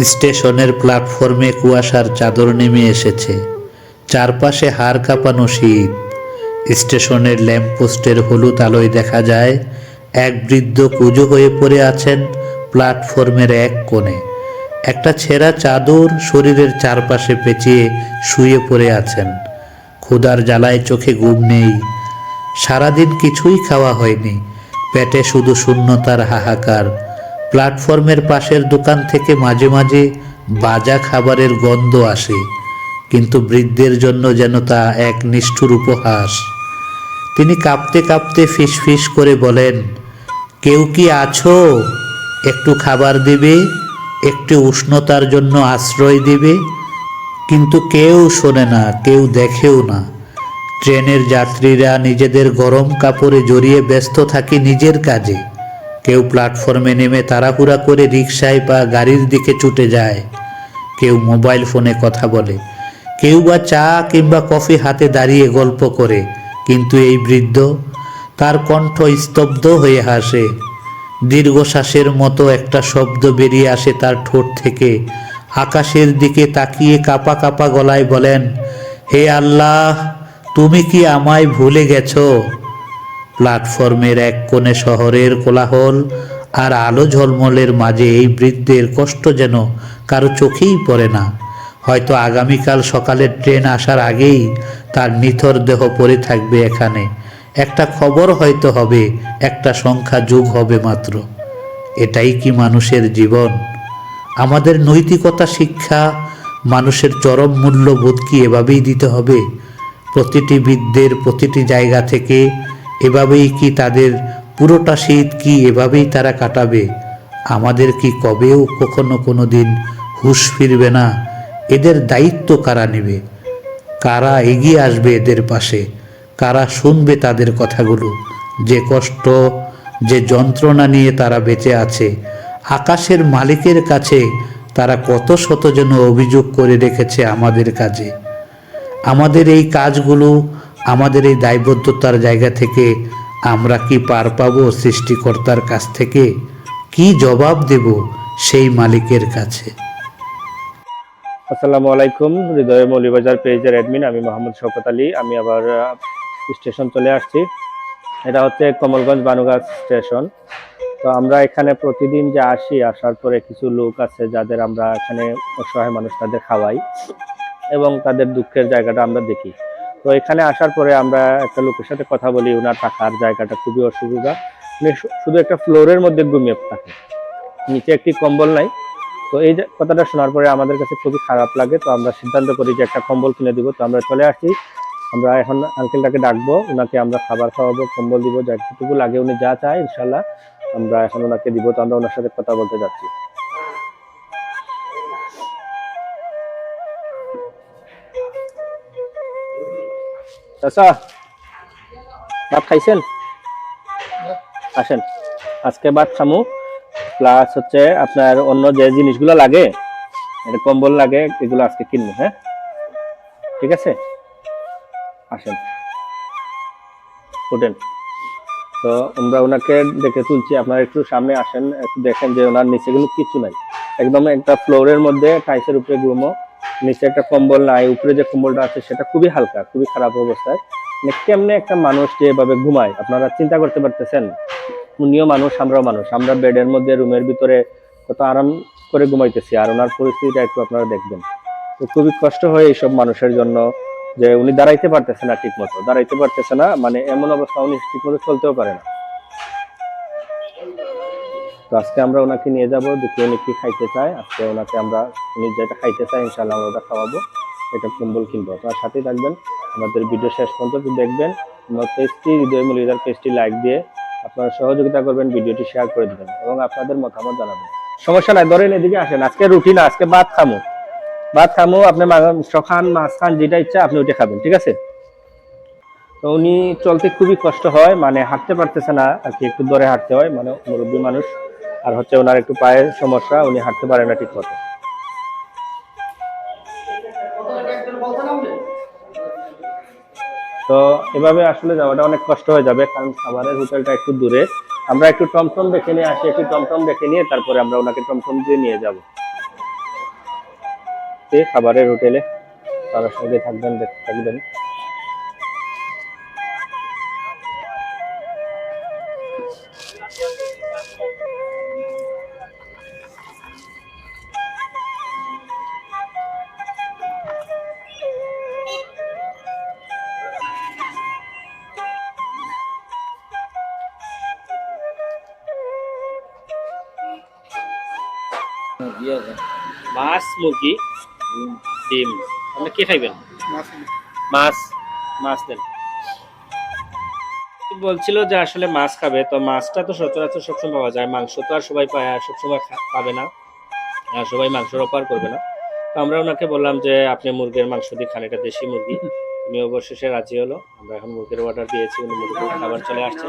স্টেশনের প্ল্যাটফর্মে কুয়াশার চাদর নেমে এসেছে। চারপাশে হাড় কাঁপানো শীত। স্টেশনের ল্যাম্পপোস্টের হলুদ আলোয় দেখা যায়, এক বৃদ্ধ কুজো হয়ে পড়ে আছেন প্ল্যাটফর্মের এক কোণে। একটা ছেঁড়া চাদর শরীরের চারপাশে পেঁচিয়ে শুয়ে পড়ে আছেন। ক্ষুধার জ্বালায় চোখে ঘুম নেই। সারাদিন কিছুই খাওয়া হয়নি। পেটে শুধু শূন্যতার হাহাকার। প্ল্যাটফর্মের পাশের দোকান থেকে মাঝে মাঝে বাজা খাবারের গন্ধ আসে, কিন্তু বৃদ্ধের জন্য যেন তা এক নিষ্ঠুর উপহাস। তিনি কাঁপতে কাঁপতে ফিস ফিস করে বলেন, কেউ কি আছো? একটু খাবার দিবে? একটু উষ্ণতার জন্য আশ্রয় দিবে? কিন্তু কেউ শোনে না, কেউ দেখেও না। ট্রেনের যাত্রীরা নিজেদের গরম কাপড়ে জড়িয়ে ব্যস্ত থাকে নিজের কাজে। কেউ প্ল্যাটফর্মে নেমে তাড়াহুড়া করে রিকশায় বা গাড়ির দিকে ছুটে যায়। কেউ মোবাইল ফোনে কথা বলে। কেউ বা চা কিংবা কফি হাতে দাঁড়িয়ে গল্প করে। কিন্তু এই বৃদ্ধ তার কণ্ঠ স্তব্ধ হয়ে হাসে। দীর্ঘশ্বাসের মতো একটা শব্দ বেরিয়ে আসে তার ঠোঁট থেকে। আকাশের দিকে তাকিয়ে কাপা কাপা গলায় বলেন, হে আল্লাহ, তুমি কি আমায় ভুলে গেছো? প্ল্যাটফর্মের এক কোণে শহরের কোলাহল আর আলো ঝলমলের মাঝে এই বৃদ্ধের কষ্ট যেন কারও চোখেই পড়ে না। হয়তো আগামীকাল সকালের ট্রেন আসার আগেই তার নিথর দেহ পড়ে থাকবে এখানে। একটা খবর হয়তো হবে, একটা সংখ্যা যোগ হবে মাত্র। এটাই কি মানুষের জীবন? আমাদের নৈতিকতা, শিক্ষা, মানুষের চরম মূল্যবোধ কি এভাবেই দিতে হবে? প্রতিটি বিদ্যের প্রতিটি জায়গা থেকে এভাবেই কি তাদের পুরোটা শীত কি এভাবেই তারা কাটাবে? আমাদের কি কবেও কখনো কোনো দিন হুশ ফিরবে না? এদের দায়িত্ব কারা নেবে? কারা এগিয়ে আসবে এদের পাশে? কারা শুনবে তাদের কথাগুলো? যে কষ্ট, যে যন্ত্রণা নিয়ে তারা বেঁচে আছে, আকাশের মালিকের কাছে তারা কত শত যেন অভিযোগ করে রেখেছে আমাদের কাজে। আমাদের এই কাজগুলো আমাদের এই দায়বদ্ধতার জায়গা থেকে আমরা কি পার পাবো সৃষ্টিকর্তার কাছ থেকে? কি জবাব দেব সেই মালিকের কাছে? আসসালামু আলাইকুম, হৃদয় মৌলিবাজার পেজের অ্যাডমিন আমি মোহাম্মদ শওকত আলী। আমি আবার স্টেশন চলে আসছি। এটা হচ্ছে কমলগঞ্জ বানুগাছ স্টেশন তো আমরা এখানে প্রতিদিন যে আসি, আসার পরে কিছু লোক আছে যাদের আমরা এখানে অসহায় মানুষ তাদের খাওয়াই এবং তাদের দুঃখের জায়গাটা আমরা দেখি। তো এখানে আসার পরে আমরা একটা লোকের সাথে কথা বলি ওনার থাকার জায়গাটা খুবই অসুবিধা। শুধু একটা ফ্লোরের মধ্যে ঘুমিয়ে থাকে। নিচে একটি কম্বল নাই। তো এই যে কথাটা শোনার পরে আমাদের কাছে খুবই খারাপ লাগে। তো আমরা সিদ্ধান্ত করি যে একটা কম্বল কিনে দিব। তো আমরা চলে আসছি আমরা এখন আঙ্কেলটাকে ডাকবো। ওনাকে আমরা খাবার খাওয়াবো, কম্বল দিব যতটুকু লাগে উনি যা চায় ইনশাল্লাহ আমরা এখন ওনাকে দিব। তো আমরা ওনার সাথে কথা বলতে যাচ্ছি। চাচা, ভাত খাইছেন? আসেন, আজকে ভাত খামু। প্লাস হচ্ছে আপনার অন্য যে জিনিসগুলো লাগে এটা কম্বল লাগে, এগুলো আজকে কিনবো হ্যাঁ? ঠিক আছে? আসেন। উঠেন। তো আমরা ওনাকে দেখে তুলছি, আপনারা একটু সামনে আসেন, একটু দেখেন যে ওনার নিচে কিন্তু কিছু নাই। একদম একটা ফ্লোরের মধ্যে টাইসের উপরে ঘুমো নিচে একটা কম্বল নাই, উপরে যে কম্বলটা আছে সেটা খুবই হালকা, খুবই খারাপ অবস্থায়। মানে কেমনে একটা মানুষ যে এভাবে ঘুমায়, আপনারা চিন্তা করতে পারতেছেন? উনিও মানুষ, আমরাও মানুষ। আমরা বেডের মধ্যে, রুমের ভিতরে কত আরাম করে ঘুমাইতেছি, আর ওনার পরিস্থিতিটা একটু আপনারা দেখবেন। তো খুবই কষ্ট হয় এইসব মানুষের জন্য যে উনি দাঁড়াইতে পারতেছে না ঠিক মতো দাঁড়াইতে পারতেছে না মানে এমন অবস্থা উনি ঠিক মতো চলতেও পারে না। তো আজকে আমরা ওনাকে নিয়ে যাব দেখি উনি কি খাইতে চায়। আজকে ওনাকে আমরা উনি যেটা খাইতে চায় ইনশাল্লাহ আমরা ওটা খাওয়াবো। এটা কম্বল কিনবো। আপনার সাথেই থাকবেন, আমাদের ভিডিও শেষ পর্যন্ত একটু দেখবেন। আমার পেজটি হৃদয় মলিদার পেজটি লাইক দিয়ে আপনারা সহযোগিতা করবেন ভিডিওটি শেয়ার করে দিবেন এবং আপনাদের মতামত জানাবেন। সমস্যা নাই, ধরেন এদিকে আসেন। আজকে রুটি না, আজকে ভাত খামো। ভাত খামো, আপনি মাংস খান মাছ খান যেটা ইচ্ছা আপনি ওইটা খাবেন, ঠিক আছে? তো উনি চলতে খুবই কষ্ট হয় মানে হাঁটতে পারতেছে না, আর কি একটু দরে হাঁটতে হয় মানে মুরব্বী মানুষ। আর হচ্ছে ওনার একটু পায়ের সমস্যা, উনি হাঁটতে পারে না ঠিক মতো তো এভাবে আসলে যাওয়াটা অনেক কষ্ট হয়ে যাবে, কারণ খাবারের হোটেলটা একটু দূরে। আমরা একটু টমটম দেখে নিয়ে আসি, একটু টমটম দেখে নিয়ে তারপরে আমরা ওনাকে টমটম দিয়ে নিয়ে যাব। খাবারের হোটেলে তার সঙ্গে থাকবেন থাকবেন। মাছ মুরগি ডিম। আপনি কি খাইবেন? মাছ মাছ দেন। বলছিল যে আসলে মাছ খাবে তো মাছটা তো সচরাচর সবসময় পাওয়া যায়। মাংস তো আর সবাই পায় আর সবসময় পাবে না। আর সবাই মাংসের অপার করবে না। তো আমরা ওনাকে বললাম যে আপনি মুরগির মাংস দিয়ে খান এটা দেশি মুরগি। উনি অবশেষে রাজি হলো। আমরা এখন মুরগির অর্ডার দিয়েছি উনি মুরগির খাবার চলে আসছে।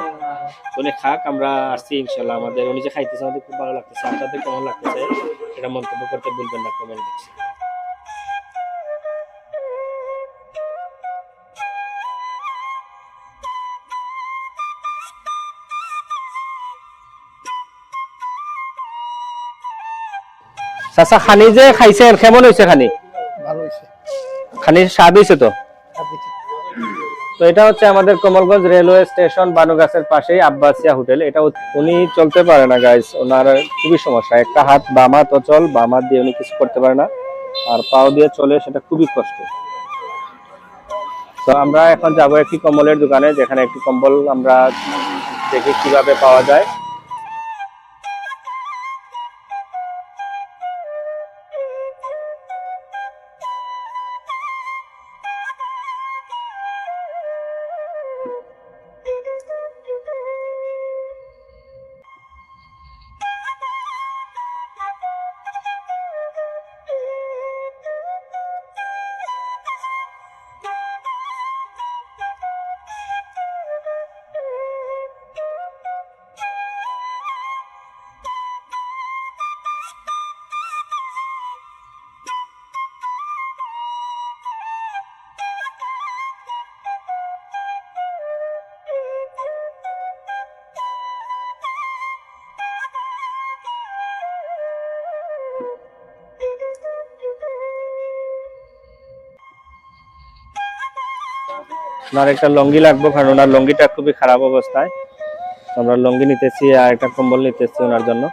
উনি খাক আমরা আসছি ইনশাল্লাহ আমাদের উনি যে খাইতেছে আমাদের খুব ভালো লাগতেছে। আপনাদের কেমন লাগতেছে? এটা মন্তব্য করতে ভুলবেন না কমেন্ট বক্সে চাচা খানি যে খাইছেন কেমন হয়েছে খানি? ভালো হয়েছে খানির স্বাদ হয়েছে তো। তো এটা হচ্ছে আমাদের কমলগঞ্জ রেলওয়ে স্টেশন বানুগাছের পাশেই আব্বাসিয়া হোটেল। এটা উনি চলতে পারে না গাইস ওনার খুবই সমস্যা। একটা হাত বামাত অচল বামাত দিয়ে উনি কিছু করতে পারে না। আর পাও দিয়ে চলে, সেটা খুবই কষ্ট। তো আমরা এখন যাব একটি কম্বলের দোকানে, যেখানে একটি কম্বল আমরা দেখি কীভাবে পাওয়া যায়। ওনার একটা লঙ্গি লাগবো, কারণ ওনার লঙ্গিটা খুবই খারাপ অবস্থায়। আমরা লঙ্গি নিতেছি আর একটা কম্বল নিতেছি ওনার জন্য।